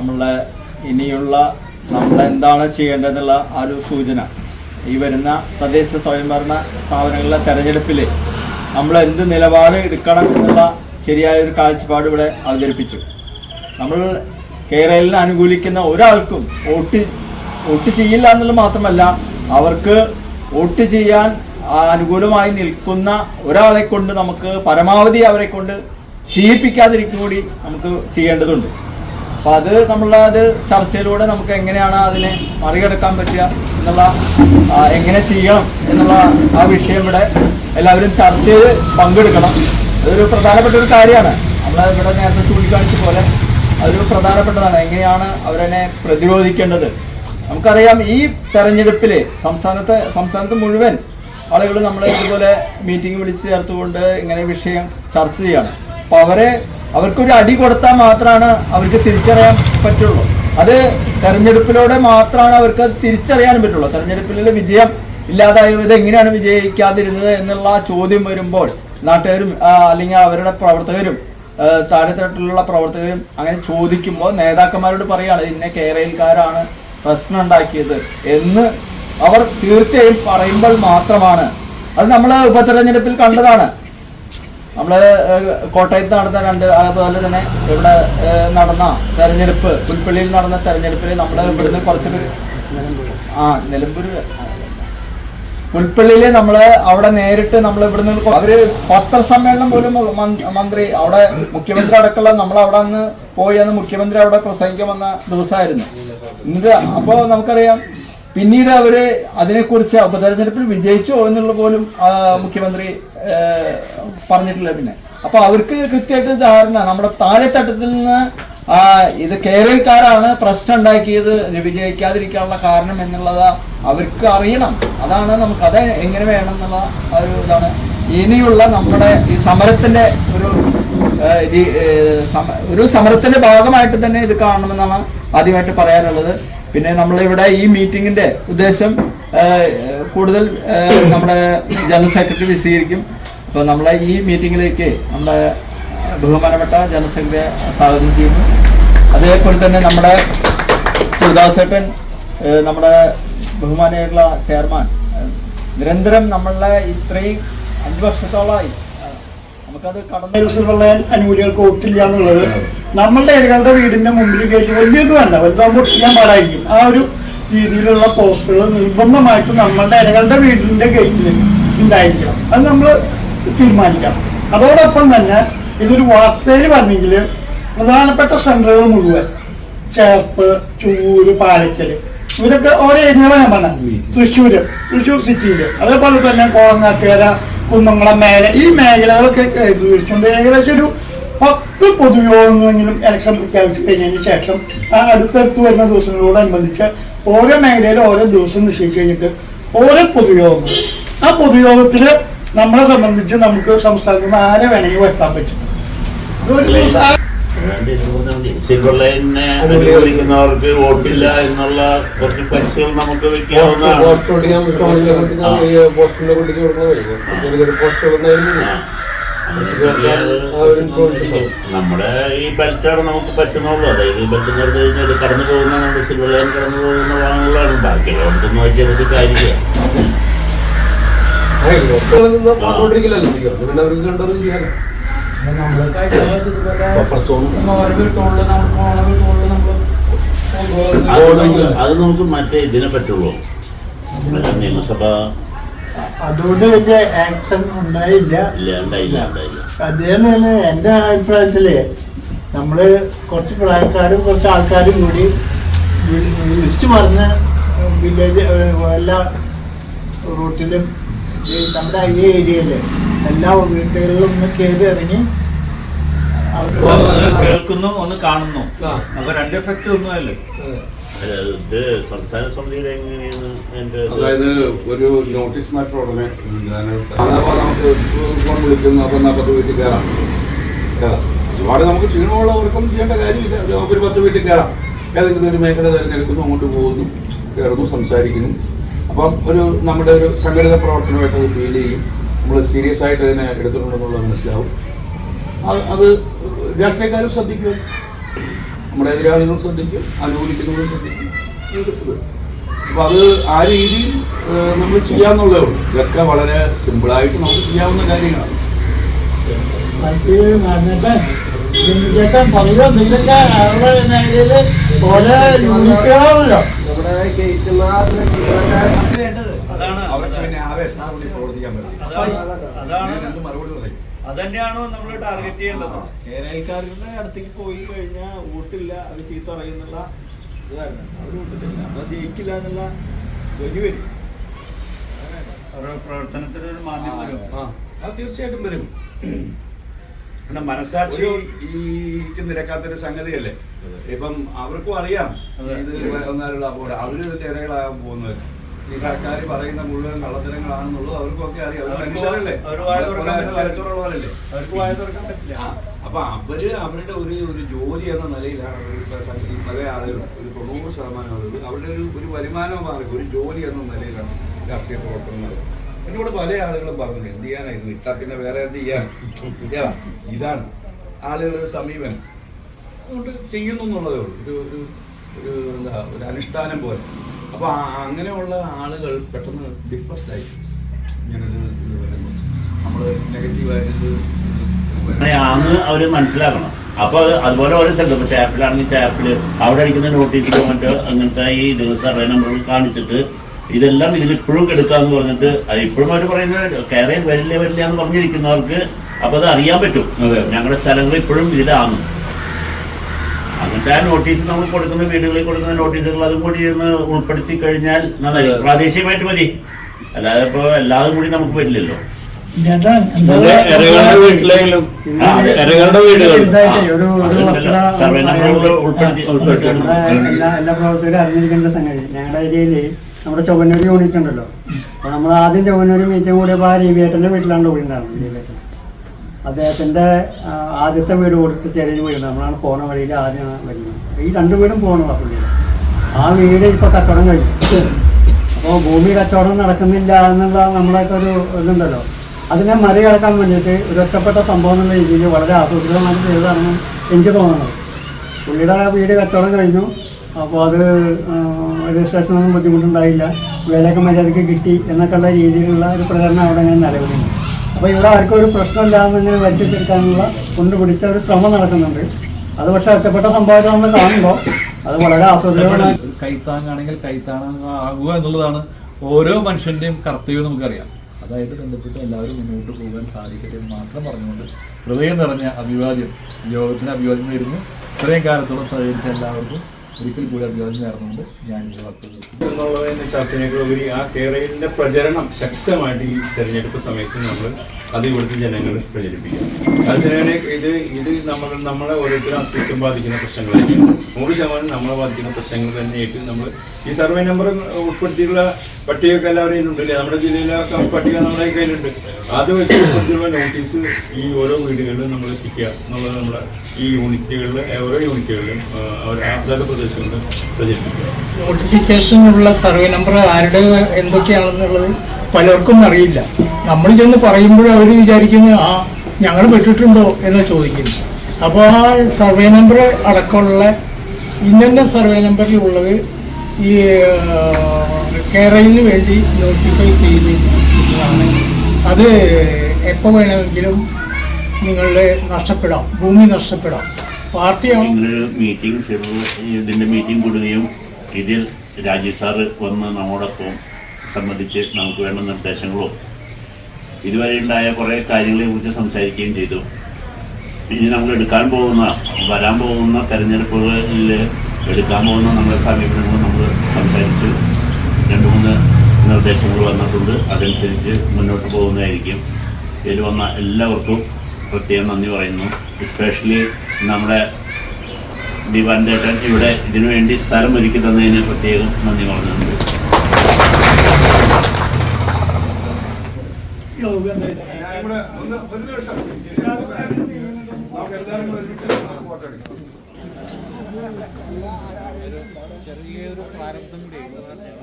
നമ്മളുടെ ഇനിയുള്ള നമ്മൾ എന്താണ് ചെയ്യേണ്ടതെന്നുള്ള ആ ഒരു സൂചന. ഈ വരുന്ന തദ്ദേശ സ്വയംഭരണ സ്ഥാപനങ്ങളിലെ തെരഞ്ഞെടുപ്പിൽ നമ്മൾ എന്ത് നിലപാട് എടുക്കണം എന്നുള്ള ശരിയായ ഒരു കാഴ്ചപ്പാട് ഇവിടെ അവതരിപ്പിച്ചു. നമ്മൾ കേരളിനെ അനുകൂലിക്കുന്ന ഒരാൾക്കും വോട്ട് വോട്ട് ചെയ്യില്ല എന്നുള്ളത് മാത്രമല്ല അവർക്ക് വോട്ട് ചെയ്യാൻ അനുകൂലമായി നിൽക്കുന്ന ഒരാളെ കൊണ്ട് നമുക്ക് പരമാവധി അവരെ കൊണ്ട് ചെയ്യിപ്പിക്കാതിരിക്കും കൂടി നമുക്ക് ചെയ്യേണ്ടതുണ്ട്. അപ്പോൾ അത് നമ്മളത് ചർച്ചയിലൂടെ നമുക്ക് എങ്ങനെയാണ് അതിനെ മറികടക്കാൻ പറ്റുക എന്നുള്ള എങ്ങനെ ചെയ്യണം എന്നുള്ള ആ വിഷയം ഇവിടെ എല്ലാവരും ചർച്ചയിൽ പങ്കെടുക്കണം. അതൊരു പ്രധാനപ്പെട്ട ഒരു കാര്യമാണ്. നമ്മൾ ഇവിടെ നേരത്തെ ചൂണ്ടിക്കാണിച്ച പോലെ അതൊരു പ്രധാനപ്പെട്ടതാണ്. എങ്ങനെയാണ് അവരെന്നെ പ്രതിരോധിക്കേണ്ടത്? നമുക്കറിയാം ഈ തെരഞ്ഞെടുപ്പിൽ സംസ്ഥാനത്തെ സംസ്ഥാനത്ത് മുഴുവൻ ആളുകൾ നമ്മൾ ഇതുപോലെ മീറ്റിംഗ് വിളിച്ച് ചേർത്തുകൊണ്ട് ഇങ്ങനെ വിഷയം ചർച്ച ചെയ്യാണ്. അപ്പോൾ അവരെ അവർക്കൊരു അടി കൊടുത്താൽ മാത്രമാണ് അവർക്ക് തിരിച്ചറിയാൻ പറ്റുള്ളൂ. അത് തെരഞ്ഞെടുപ്പിലൂടെ മാത്രമാണ് അവർക്ക് അത് തിരിച്ചറിയാനും പറ്റുള്ളൂ. തെരഞ്ഞെടുപ്പിലെ വിജയം ഇല്ലാതായത് എങ്ങനെയാണ് വിജയിക്കാതിരുന്നത് എന്നുള്ള ചോദ്യം വരുമ്പോൾ നാട്ടുകാരും അല്ലെങ്കിൽ അവരുടെ പ്രവർത്തകരും താഴെത്തട്ടിലുള്ള പ്രവർത്തകരും അങ്ങനെ ചോദിക്കുമ്പോൾ നേതാക്കന്മാരോട് പറയുകയാണ് ഇന്ന കേരളക്കാരാണ് പ്രശ്നം ഉണ്ടാക്കിയത് എന്ന് അവർ തീർച്ചയായും പറയുമ്പോൾ മാത്രമാണ്. അത് നമ്മൾ ഉപതെരഞ്ഞെടുപ്പിൽ കണ്ടതാണ്. നമ്മൾ കോട്ടയത്ത് നടന്ന രണ്ട് അതുപോലെ തന്നെ ഇവിടെ നടന്ന തെരഞ്ഞെടുപ്പ് പുൽപ്പള്ളിയിൽ നടന്ന തെരഞ്ഞെടുപ്പിൽ നമ്മൾ ഇവിടുന്ന് കുറച്ച് പേര് ആ നിലമ്പൂർ പുൽപ്പള്ളിയിൽ നമ്മൾ അവിടെ നേരിട്ട് നമ്മൾ ഇവിടുന്ന് അവർ പത്രസമ്മേളനം പോലും മന്ത്രി അവിടെ മുഖ്യമന്ത്രി അടക്കമുള്ള നമ്മൾ അവിടെ അന്ന് പോയി അന്ന് മുഖ്യമന്ത്രി അവിടെ പ്രസംഗിക്കാൻ വന്ന ദിവസമായിരുന്നു എന്നിട്ട് അപ്പോൾ നമുക്കറിയാം പിന്നീട് അവർ അതിനെക്കുറിച്ച് ഉപതെരഞ്ഞെടുപ്പിൽ വിജയിച്ചോ എന്നുള്ള പോലും മുഖ്യമന്ത്രി പറഞ്ഞിട്ടില്ല പിന്നെ. അപ്പൊ അവർക്ക് കൃത്യമായിട്ട് ധാരണ നമ്മുടെ താഴെത്തട്ടത്തിൽ നിന്ന് ഇത് കേരളക്കാരാണ് പ്രശ്നം ഉണ്ടാക്കിയത് വിജയിക്കാതിരിക്കാനുള്ള കാരണം എന്നുള്ളത് അവർക്ക് അറിയണം. അതാണ് നമുക്ക് അത് എങ്ങനെ വേണം എന്നുള്ള ഒരു ഇതാണ്. ഇനിയുള്ള നമ്മുടെ ഈ സമരത്തിന്റെ ഒരു ഒരു സമരത്തിന്റെ ഭാഗമായിട്ട് തന്നെ ഇത് കാണണമെന്നാണ് ആദ്യമായിട്ട് പറയാനുള്ളത്. പിന്നെ നമ്മളിവിടെ ഈ മീറ്റിങ്ങിന്റെ ഉദ്ദേശം കൂടുതൽ നമ്മുടെ ജനറൽ സെക്രട്ടറി വിശദീകരിക്കും. അപ്പോൾ നമ്മളെ ഈ മീറ്റിങ്ങിലേക്ക് നമ്മുടെ ബഹുമാനപ്പെട്ട ജനറൽ സെക്രട്ടറിയെ സ്വാഗതം ചെയ്യുന്നു. അതേപോലെ തന്നെ നമ്മുടെ ചെറുദാസേട്ടൻ നമ്മുടെ ബഹുമാനായിട്ടുള്ള ചെയർമാൻ നിരന്തരം നമ്മളെ ഇത്രയും അഞ്ച് വർഷത്തോളമായി അനുകൂലികൾക്ക് നമ്മളുടെ ഏരികളുടെ വീടിന്റെ മുമ്പിൽ കയറ്റി വലിയത് വേണ്ട. വലുതാകുമ്പോൾ ചെയ്യാൻ പാടായിരിക്കും. ആ ഒരു രീതിയിലുള്ള പോസ്റ്ററുകൾ നിർബന്ധമായിട്ടും നമ്മളുടെ ഇരകളുടെ വീടിന്റെ ഗേറ്റിൽ ഉണ്ടായിരിക്കണം അത് നമ്മൾ തീരുമാനിക്കാം അതോടൊപ്പം തന്നെ ഇതൊരു വാർത്തയിൽ വന്നെങ്കിൽ പ്രധാനപ്പെട്ട സെന്ററുകൾ മുഴുവൻ ചേർപ്പ് ചൂര് പാലക്കൽ ഇവരൊക്കെ ഓരോ ഏരിയകളാണ് ഞാൻ പറഞ്ഞത് തൃശ്ശൂര് തൃശ്ശൂർ സിറ്റിയിൽ അതേപോലെ തന്നെ കോളങ്ങാട്ടുകര കുന്നംകുളം മേഖല ഈ മേഖലകളൊക്കെ കേന്ദ്രീകരിച്ചുകൊണ്ട് ഏകദേശം ഒരു പത്ത് പൊതുയോഗങ്ങളെങ്കിലും ഇലക്ഷൻ പ്രഖ്യാപിച്ചു കഴിഞ്ഞതിന് ശേഷം ആ അടുത്തടുത്ത് വരുന്ന ദിവസങ്ങളോടനുബന്ധിച്ച് ഓരോ മേഖലയിലും ഓരോ ദിവസം നിശ്ചയിച്ച് കഴിഞ്ഞിട്ട് ഓരോ പൊതുയോഗങ്ങൾ. ആ പൊതുയോഗത്തിൽ നമ്മളെ സംബന്ധിച്ച് നമുക്ക് സംസ്ഥാനത്ത് നിന്ന് ആരെ വേണമെങ്കിൽ വെട്ടാൻ പറ്റും. ഒരു ദിവസം ലൈനിനെ അനുകൂലിക്കുന്നവർക്ക് വോട്ടില്ല എന്നുള്ള കുറച്ച് പരിശീലനം നമുക്ക് വെക്കാവുന്നതാണ് പോസ്റ്റ് ഓടിക്കാൻ പോസ്റ്റിന്റെ കുട്ടിക്ക് നമ്മുടെ ഈ ബെൽറ്റാണ് നമുക്ക് പറ്റുന്നുള്ളൂ. അതായത് ഈ ബെൽറ്റ് നിർത്തി കഴിഞ്ഞാൽ ഇത് കടന്നു പോകുന്ന നമ്മുടെ സിൽവർ ലൈൻ കടന്നു പോകുന്ന വാഹനങ്ങളാണ്. ബാക്കിയുള്ളതൊന്നും ചെയ്തിട്ട് കാര്യമില്ല അതുകൊണ്ടിരിക്കില്ലല്ലോ പിന്നെ അവർക്ക് രണ്ടോ ചെയ്യാനോ അത് നമുക്ക് മറ്റേ ഇതിനെ പറ്റുള്ളൂ. നിയമസഭ. അതുകൊണ്ട് വലിയ ആക്ഷൻ ഉണ്ടായില്ല. അദ്ദേഹമാണ് എന്റെ അഭിപ്രായത്തിൽ. നമ്മൾ കുറച്ച് പ്രായക്കാരും കുറച്ച് ആൾക്കാരും കൂടി വിളിച്ചു പറഞ്ഞ വില്ലേജ് എല്ലാ റൂട്ടിലും നമ്മുടെ ഈ ഏരിയയിൽ എല്ലാ വീടുകളിലും ഒന്ന് കയറി ഇറങ്ങി ഒന്ന് കേൾക്കുന്നു ഒന്ന് കാണുന്നു. അപ്പൊ രണ്ട് എഫക്റ്റ് ഒന്നുമല്ലേ അല്ലേ ഇത് സംസ്ഥാന സമിതിയിൽ എങ്ങനെയാണ് എന്റെ ഇത്? അതായത് ഒരു നോട്ടീസ് മാറ്റർ ഉടനെ ഞാനത് അഥവാ നമുക്ക് ഫോൺ വിളിക്കുന്നു അപ്പം എന്നാൽ പത്ത് വീട്ടിൽ കയറാം. കയറാം ഒരുപാട് നമുക്ക് ക്ഷീണമുള്ളവർക്കും ചെയ്യേണ്ട കാര്യമില്ല. ഒരു പത്ത് വീട്ടിൽ കയറാം. ഏതെങ്കിലും ഒരു മേഖല തിരഞ്ഞെടുക്കുന്നു അങ്ങോട്ട് പോകുന്നു കയറുന്നു സംസാരിക്കുന്നു. അപ്പം ഒരു നമ്മുടെ ഒരു സംഘടിത പ്രവർത്തനമായിട്ട് അത് ഫീൽ ചെയ്യും. നമ്മൾ സീരിയസ് ആയിട്ട് അതിനെ എടുത്തിട്ടുണ്ടെന്നുള്ളത് മനസ്സിലാവും. അത് രാഷ്ട്രീയക്കാരും ശ്രദ്ധിക്കും. നമ്മുടെ എതിരാളികൾ ശ്രദ്ധിക്കും. അനുകൂലിക്കുന്നവരും ശ്രദ്ധിക്കും. എതിർപ്പ് അപ്പൊ അത് ആ രീതിയിൽ നമ്മൾ ചെയ്യാന്നുള്ളേ ഉള്ളൂ. ഇതൊക്കെ വളരെ സിമ്പിളായിട്ട് നമുക്ക് ചെയ്യാവുന്ന കാര്യങ്ങളാണ്. ചേട്ടൻ പറയുക നിങ്ങളുടെ അവരുടെ മേഖലയിൽ ഓരോ യൂണിറ്റുകളാണല്ലോ അതാണ് അവർക്ക് പിന്നെ പ്രവർത്തിക്കാൻ പറ്റും അതാണ് ഞാൻ എന്ത് മറുപടി പറയും അതന്നെയാണോ നമ്മൾ ടാർഗറ്റ് ചെയ്യേണ്ടത് കേരളക്കാരുടെ അടുത്തേക്ക് പോയി കഴിഞ്ഞാൽ വോട്ടില്ല അവർ ചീത്ത പറയുന്നുള്ള അവർ വോട്ടില്ല അവർ ജയിക്കില്ല എന്നുള്ള വലിയ വരും അവരുടെ പ്രവർത്തനത്തിന് ഒരു മാറ്റം വരും ആ അത് തീർച്ചയായിട്ടും വരും പിന്നെ മനസാക്ഷി ഈ നിരക്കാത്തൊരു സംഗതിയല്ലേ? ഇപ്പം അവർക്കും അറിയാം. ഇത് വന്നാലുള്ള അപകടം. അവർ ഇതിന്റെ ഇരകളാകാൻ പോകുന്നത്. ഈ സർക്കാർ പറയുന്ന മുഴുവൻ കള്ളത്തരങ്ങളാണെന്നുള്ളത് അവർക്കും ഒക്കെ അറിയാം അവർ മനുഷ്യരല്ലേ. തലച്ചോറുള്ളവരല്ലേ? അപ്പൊ അവർ അവരുടെ ഒരു ഒരു ജോലി എന്ന നിലയിലാണ് പല ആളുകൾ ഒരു തൊണ്ണൂറ് ശതമാനം ആളുകൾ അവരുടെ ഒരു ഒരു വരുമാനം മാറി ഒരു ജോലി എന്ന നിലയിലാണ് രാഷ്ട്രീയ പ്രവർത്തനങ്ങൾ എന്നോട് പല ആളുകളും പറഞ്ഞു എന്ത് ചെയ്യാനാ ഇത്? വിട്ടാ പിന്നെ വേറെ എന്ത് ചെയ്യാൻ? ഇതാണ് ആളുകളുടെ സമീപനം. അതുകൊണ്ട് ചെയ്യുന്നു എന്നുള്ളതേ ഉള്ളൂ. ഒരു ഒരു ഒരു എന്താ ഒരു അനുഷ്ഠാനം പോലെ. അപ്പോൾ അങ്ങനെയുള്ള ആളുകൾ പെട്ടെന്ന് ഡിപ്രസ്ഡ് ആയി. ഇങ്ങനൊരു ഇത് വരുമ്പോൾ നമ്മൾ നെഗറ്റീവായിട്ട് അങ്ങനെയാന്ന് അവർ മനസ്സിലാക്കണം. അപ്പൊ അത് അതുപോലെ ഓരോ സ്ഥലത്ത്. ചാപ്പിലാണെങ്കിൽ ചാപ്പിൽ അവിടെ അടിക്കുന്ന നോട്ടീസിലോ മറ്റോ അങ്ങനത്തെ ഈ ദിവസ സർവേ നമ്പറുകൾ കാണിച്ചിട്ട് ഇതെല്ലാം ഇതിൽ ഇപ്പോഴും എടുക്കാന്ന് പറഞ്ഞിട്ട് ഇപ്പോഴും അവർ പറയുന്നത് കയറിയാൽ വരില്ല വരില്ല എന്ന് പറഞ്ഞിരിക്കുന്നവർക്ക് അപ്പൊ അത് അറിയാൻ പറ്റും. ഞങ്ങളുടെ സ്ഥലങ്ങൾ ഇപ്പോഴും ഇതിലാണ് അങ്ങനത്തെ ആ നോട്ടീസ് നമ്മൾ കൊടുക്കുന്ന വീടുകളിൽ കൊടുക്കുന്ന നോട്ടീസുകൾ അതും കൂടി ഒന്ന് ഉൾപ്പെടുത്തി കഴിഞ്ഞാൽ നന്നായി. പ്രാദേശികമായിട്ട് മതി. അല്ലാതെ ഇപ്പൊ എല്ലാതും കൂടി നമുക്ക് പറ്റില്ലല്ലോ. എല്ലാ എല്ലാ പ്രവർത്തകരും അറിഞ്ഞിരിക്കേണ്ട സംഗതി. ഞങ്ങളുടെ ഏരിയയിൽ നമ്മുടെ ചൊവ്വനൂർ യൂണിറ്റ് ഉണ്ടല്ലോ. അപ്പൊ നമ്മൾ ആദ്യം ചൊവ്വന്നൂർ മീറ്റിംഗ് കൂടിയപ്പോ ആ രവിയേട്ടന്റെ വീട്ടിലാണ് വീടുണ്ടായിരുന്നത് രവിയേട്ടൻ. അദ്ദേഹത്തിന്റെ ആദ്യത്തെ വീട് കൊടുത്ത് ചെറിയ വീട്. നമ്മളാണ് പോണ വഴിയിൽ ആദ്യം വരുന്നത്. ഈ രണ്ട് വീടും പോകണതാണ് പുള്ളിയുടെ ആ വീട് ഇപ്പോൾ കച്ചവടം കഴിഞ്ഞു. അപ്പോൾ ഭൂമി കച്ചവടം നടക്കുന്നില്ല എന്നുള്ള നമ്മളൊക്കെ ഒരു ഇതുണ്ടല്ലോ. അതിനെ മറികടക്കാൻ വേണ്ടിയിട്ട് ഒരു ഒറ്റപ്പെട്ട സംഭവം എന്നുള്ള രീതിയിൽ വളരെ ആസൂത്രിതമായിട്ട് ചെയ്തതാണെന്ന് എനിക്ക് തോന്നുന്നത് പുള്ളിയുടെ വീട് കച്ചവടം കഴിഞ്ഞു. അപ്പോൾ അത് രജിസ്ട്രേഷനൊന്നും ബുദ്ധിമുട്ടുണ്ടായില്ല. വിലയൊക്കെ മര്യാദയ്ക്ക് കിട്ടി എന്നൊക്കെയുള്ള രീതിയിലുള്ള ഒരു പ്രചരണം അവിടെ ഞാൻ നിലവിലുണ്ട്. അപ്പോൾ ഇവിടെ ആർക്കും ഒരു പ്രശ്നമില്ല എന്നിങ്ങനെ വലിച്ചെടുക്കാനുള്ള കൊണ്ടുപിടിച്ച ഒരു ശ്രമം നടക്കുന്നുണ്ട്. അത് പക്ഷേ ഒറ്റപ്പെട്ട സംഭവമായിട്ട് നമ്മൾ കാണുമ്പോൾ അത് വളരെ ആസ്വദികമാണ് കൈത്താങ്ങാണെങ്കിൽ കൈത്താങ്ങാകുക എന്നുള്ളതാണ് ഓരോ മനുഷ്യന്റെയും കർത്തവ്യം നമുക്കറിയാം. അതായത് ബന്ധപ്പെട്ട് എല്ലാവരും മുന്നോട്ട് പോകാൻ സാധിക്കട്ടെ എന്ന് മാത്രം പറഞ്ഞുകൊണ്ട് ഹൃദയം നിറഞ്ഞ അഭിവാദ്യം യോഗത്തിന് അഭിവാദ്യം നേരുന്നു. ഇത്രയും കാലത്തോളം സഹകരിച്ച എല്ലാവർക്കും ഒരിക്കൽ കൂടി അഭിവാദ്യം നേർന്നുകൊണ്ട് ഞാൻ ഈ വാക്കുകൾ നിർത്തുന്നു. എന്നുള്ളതിന്റെ ചർച്ചയിനേക്കാളുപരി ആ കേരളത്തിന്റെ പ്രചരണം ശക്തമായിട്ട് ഈ തെരഞ്ഞെടുപ്പ് സമയത്ത് നമ്മൾ അത് ഇവിടുത്തെ ജനങ്ങൾ പ്രചരിപ്പിക്കും. അതിനെ ഇത് ഇത് നമ്മൾ നമ്മളെ ഓരോരുത്തരും അസ്തിത്വം ബാധിക്കുന്ന പ്രശ്നങ്ങൾ തന്നെയാണ്. നൂറ് ശതമാനം നമ്മളെ ബാധിക്കുന്ന പ്രശ്നങ്ങൾ തന്നെയായിട്ട് നമ്മൾ ഈ സർവേ നമ്പർ ഉൾപ്പെടുത്തിയുള്ള പട്ടികയൊക്കെ എല്ലാവരുടെയും ഉണ്ടല്ലേ നമ്മുടെ ജില്ലയിലൊക്കെ പട്ടിക നമ്മുടെ കയ്യിലുണ്ട്. അത് വെച്ച് ഉൾപ്പെടുത്തിയുള്ള നോട്ടീസ് ഈ ഓരോ വീടുകളിലും നമ്മൾ എത്തിക്കുക എന്നുള്ളത് നമ്മുടെ ഈ യൂണിറ്റുകളിൽ ഓരോ യൂണിറ്റുകളിലും അവർ- അതാത് പ്രദേശങ്ങളിലും പ്രചരിപ്പിക്കുക നോട്ടിഫിക്കേഷനുള്ള സർവേ നമ്പർ ആരുടെ എന്തൊക്കെയാണെന്നുള്ളത് പലർക്കും അറിയില്ല. നമ്മൾ ചെന്ന് പറയുമ്പോൾ അവർ വിചാരിക്കുന്നത് ആ ഞങ്ങൾ പെട്ടിട്ടുണ്ടോ? എന്ന് ചോദിക്കുന്നു. അപ്പോൾ ആ സർവേ നമ്പർ അടക്കമുള്ള ഇന്ന സർവേ നമ്പറിൽ നമ്പറിലുള്ളത് ഈ കേരളത്തിന് വേണ്ടി നോട്ടിഫൈ ചെയ്തിരിക്കുന്നതാണ് അത് എപ്പോൾ വേണമെങ്കിലും നിങ്ങളുടെ നഷ്ടപ്പെടാം. ഭൂമി നഷ്ടപ്പെടാം. പാർട്ടിയാണ് മീറ്റിംഗ് ഇതിന്റെ മീറ്റിംഗ് കൂടുകയും ഇതിൽ രാജീവ് സാറ് വന്ന് നമ്മോടൊപ്പം സംബന്ധിച്ച് നമുക്ക് വേണ്ട നിർദ്ദേശങ്ങളും ഇതുവരെ ഉണ്ടായ കുറേ കാര്യങ്ങളെ കുറിച്ച് സംസാരിക്കുകയും ചെയ്തു. ഇനി നമ്മൾ എടുക്കാൻ പോകുന്ന വരാൻ പോകുന്ന തെരഞ്ഞെടുപ്പുകളിൽ എടുക്കാൻ പോകുന്ന നമ്മുടെ സമീപനങ്ങൾ നമ്മൾ സംസാരിച്ചു. രണ്ട് മൂന്ന് നിർദ്ദേശങ്ങൾ വന്നിട്ടുണ്ട്. അതനുസരിച്ച് മുന്നോട്ട് പോകുന്നതായിരിക്കും. ഇതിൽ വന്ന എല്ലാവർക്കും പ്രത്യേകം നന്ദി പറയുന്നു. എസ്പെഷ്യലി നമ്മുടെ ദിവാൻതേട്ടൻ ഇവിടെ ഇതിനുവേണ്ടി സ്ഥലം ഒരുക്കി തന്നതിന് പ്രത്യേകം നന്ദി പറഞ്ഞിട്ടുണ്ട് ചെറിയൊരു പ്രാരംഭം ചെയ്യുന്നതാണ്